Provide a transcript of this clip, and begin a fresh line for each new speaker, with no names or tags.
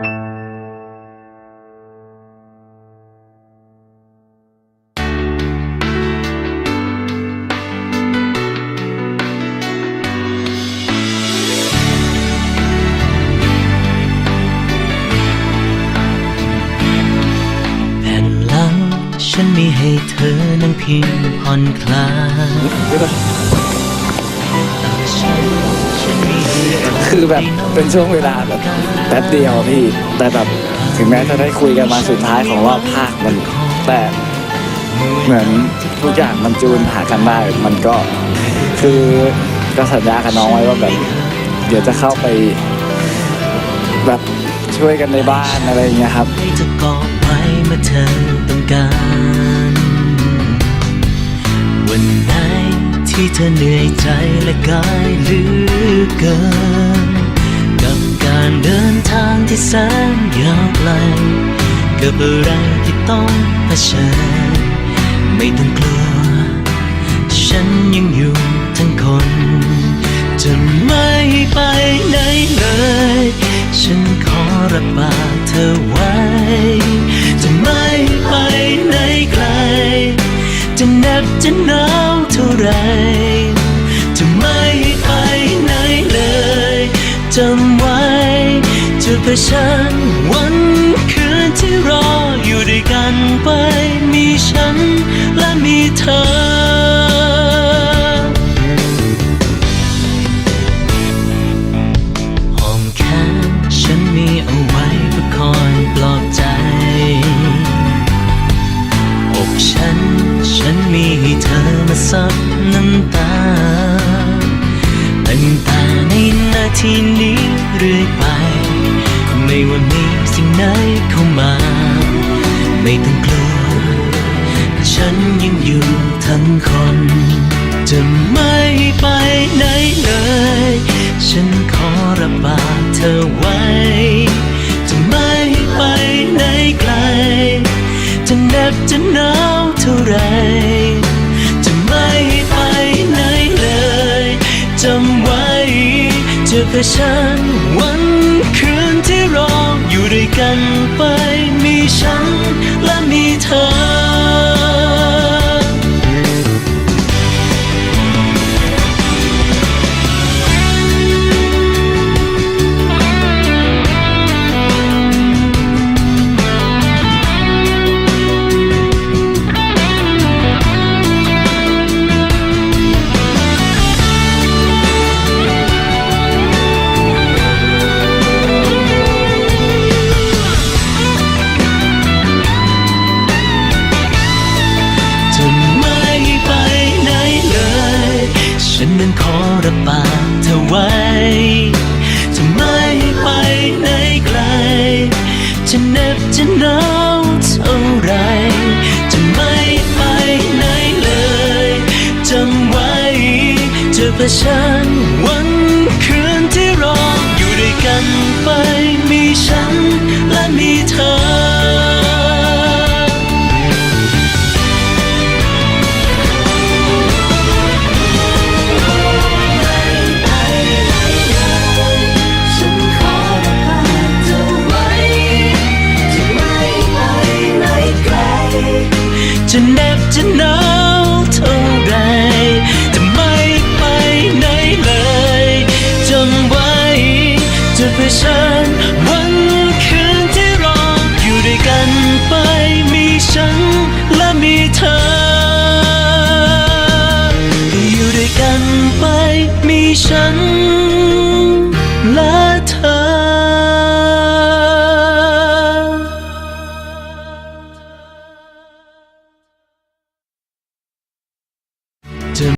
ฉันมีให้เธอนั้นพีงผ่อนคลายแต่ฉัน
คือแบบเป็นช่วงเวลาแบบแป๊บเดียวพี่แต่แบบถึงแม้จะได้คุยกันมาสุดท้ายของรอบภาคมันแต่เหมือนทุกอย่างมันจูนหากันได้มันก็คือก็สัญญากับน้องไว้ว่าแบบเดี๋ยวจะเข้าไป แบบช่วยกันในบ้านอะไรอย่างเงี้ยครับ
ให้เธอกอดไว้เมื่อเธอต้องการ วันไหน ที่เธอเหนื่อยใจและกายเหลือเกิน กับการเดินทางที่แสนยาวไกลกับอะไรที่ต้องเผชิญไม่ต้องกลัว ฉันยังอยู่ทั้งคน จะไม่ไปไหนเลย จะไม่ไปไหนเลยจำไว้จะเผชิญวัน ซับน้ำตาตั้งแต่ในนาทีนี้เรื่อยไป ไม่ว่ามีสิ่งไหนเข้ามา ไม่ต้องกลัว ฉันยังอยู่ทั้งคน จะไม่ไปไหนเลย ฉันขอรับปากเธอไว้ จะไม่ไปไหนไกล จะเน็บจะหนาวเท่าไร จะฉัน วันคืนที่รออยู่ด้วยกันไป มีฉันและมีเธอ นั้นขอรับปากเธอไว้ จะไม่ไปไหนไกล จะเหน็บจะหนาวเท่าไร จะไม่ไปไหนเลยจำไว้จะเผชิญวัน